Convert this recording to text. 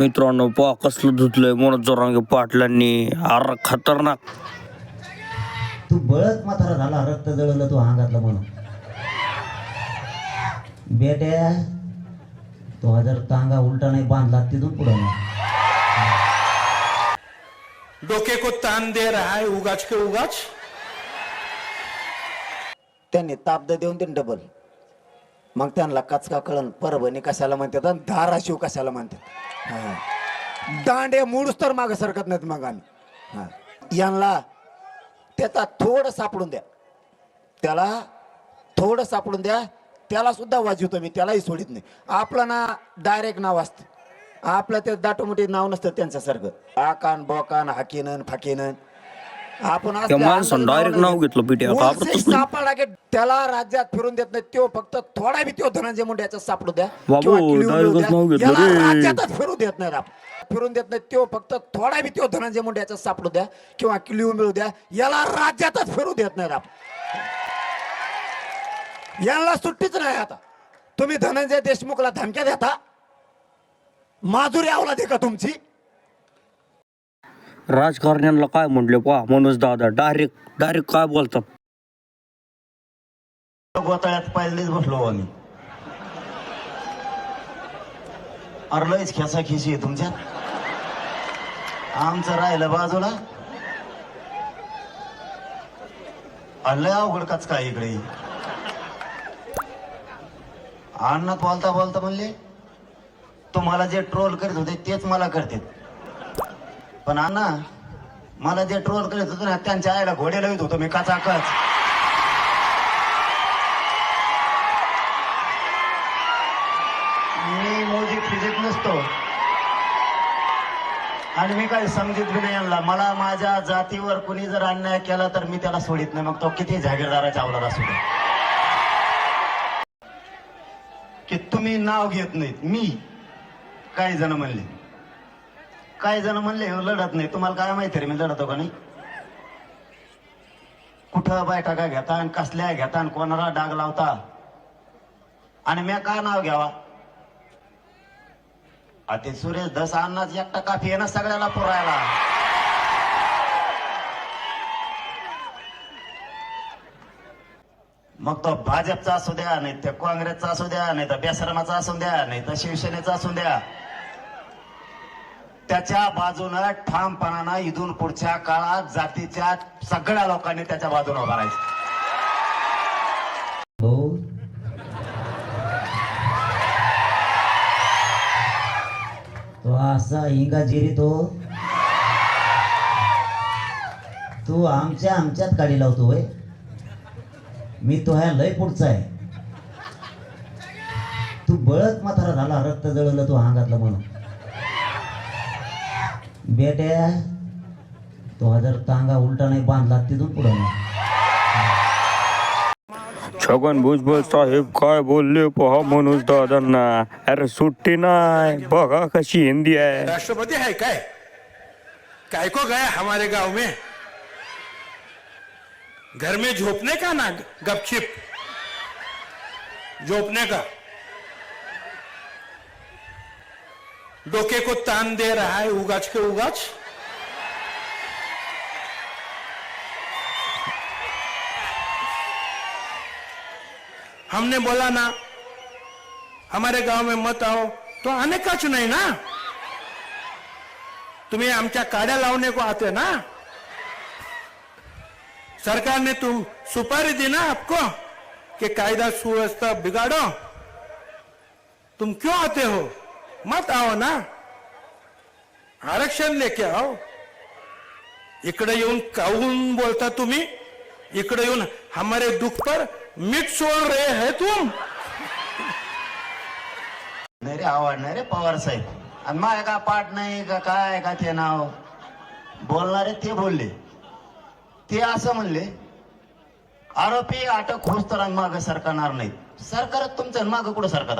मित्रांनो पहा कसलं धुतलंय. मनोज जोरांगे पाटलांनी. अर खतरनाक. तू बळच म्हातारा झाला रक्त जळलं तू अंगातलं म्हणून. बेट्या तो हा जर टांगा उलटा नाही बांधला तिथून पुढं डोके को तान दे रहा है उगाच के उगाच. त्यांनी ताब्द देऊन देऊन डबल मग त्यांना कचका कळण परभणी कशाला म्हणतात आणि धाराशिव कशाला म्हणतात? हा. दांडे मूळच तर मागे सरकत नाहीत मग आम्ही. हा. यांना त्याचा थोडं सापडून द्या. त्याला थोडं सापडून द्या. त्याला सुद्धा वाजवतो मी त्यालाही सोडित नाही. आपलं ना डायरेक्ट नाव असतं. आपलं ते दाटोमोठी नाव नसतं त्यांच्यासारखं. आकान बोकान हाकीनन फाकीनन. आपण त्या माणसानं direct नाव घेतलं पिट्या. मूळचे घाबरतच नाही. सापडा की त्याला राज्यात फिरून देत नाही. तो फक्त थोडा बी तो धनंजय मुंडे याचा सापडू द्या बाबू, किंवा किलीवर direct मिळू द्या. नाव घेतलं याला रे. राज्यातच फिरू देत नाही आपण फिरून देत नाही. तो फक्त थोडा बी तो धनंजय मुंडे याचा सापडू द्या किंवा किलीवर मिळू द्या. याला राज्यातच फिरू देत नाही आपण यांना सुट्टीच नाही आता. तुम्ही धनंजय देशमुखला धमक्या देता? माजुरी आवला दे का तुमची? राजकारण्यांना काय म्हणले पहा मनोज दादा डायरेक्ट डायरेक्ट काय बोलतात? गोताळ्यात पाहिलेच बसलो आम्ही अरलंच खेसा खिशी आहे तुमच्यात. आमचं राहिलं बाजूला. लय अवघड काच काय इकडे. अण्णात बोलता बोलता म्हणले तुम्हाला जे ट्रोल करीत होते तेच मला करतात. पण अण्णा मला जे ट्रोल करत होतं ना त्यांच्या आईला घोडे लावित होतो मी काचाकच. मी मोजी फिजित नसतो. आणि मी काही समजित बी नाही आणला मला माझ्या जातीवर कुणी जर अन्याय केला तर मी त्याला सोडित नाही. मग तो किती जागीरदाराच्या अवलाद असू दे. की तुम्ही नाव घेत नाहीत. मी काही जण म्हणले. काही जण म्हणले हो, लढत नाही. तुम्हाला काय माहिती रे मी लढतो का नाही? कुठं बैठका घेता आणि कसल्या घेता आणि कोणाला डाग लावता? आणि मी का नाव घ्यावा? अति सुरेश दस अन्नाच एकटा काफी आहे ना सगळ्याला पुरायला. मग तो भाजपचा असू द्या नाही तर काँग्रेसचा असू द्या नाही तर बेसरमाचा असू द्या नाही तर शिवसेनेचा असू द्या. त्याच्या बाजूनं ठामपणानं इथून पुढच्या काळात जातीच्या सगळ्या लोकांनी त्याच्या बाजूने उभा राहायचं. हो. तो असा हिंगा जिरी तो. तू आमच्या आमच्यात गाडी लावतो वय मी तो ह्या लय पुढचा आहे. तू बळत म्हातारा झाला रक्त जळलं तू हांगातलं म्हणून. बेट्या तो हा जर टांगा उलटा नाही बांधला तिथून पुढं छगन भुजबळ साहेब काय बोलले पहा मनोज दादांना. अरे सुट्टी नाही. बघा कशी हिंदी आहे. राष्ट्रपति है काय? काय को गया हमारे गांव में? घर में झोपने का ना गपचिप? झोपने का? डोके को तान दे रहा है उगाच के उगाच। हमने बोला ना हमारे गांव में मत आओ तो आने काच नहीं ना? तुम्ही आमच्या काड्या लावने को आते ना? सरकार ने तुम सुपारी दी ना आपको कि कायदा सुव्यवस्था बिगाड़ो। तुम क्यों आते हो? मत आओ ना. आरक्षण लेके आओ. इकडे येऊन काहून बोलता तुम्ही? इकडे येऊन हमारे दुःख पर मीठ सोड रे है तुम. नाही रे आवडणार रे पवार साहेब. आणि माझ्या का पाठ नाही का काय का ते नाव? बोलणारे ते बोलले. ते असं म्हणले आरोपी अटक होस तर माग सरकारणार नाही सरकार तुमचं माग कुठं सरकार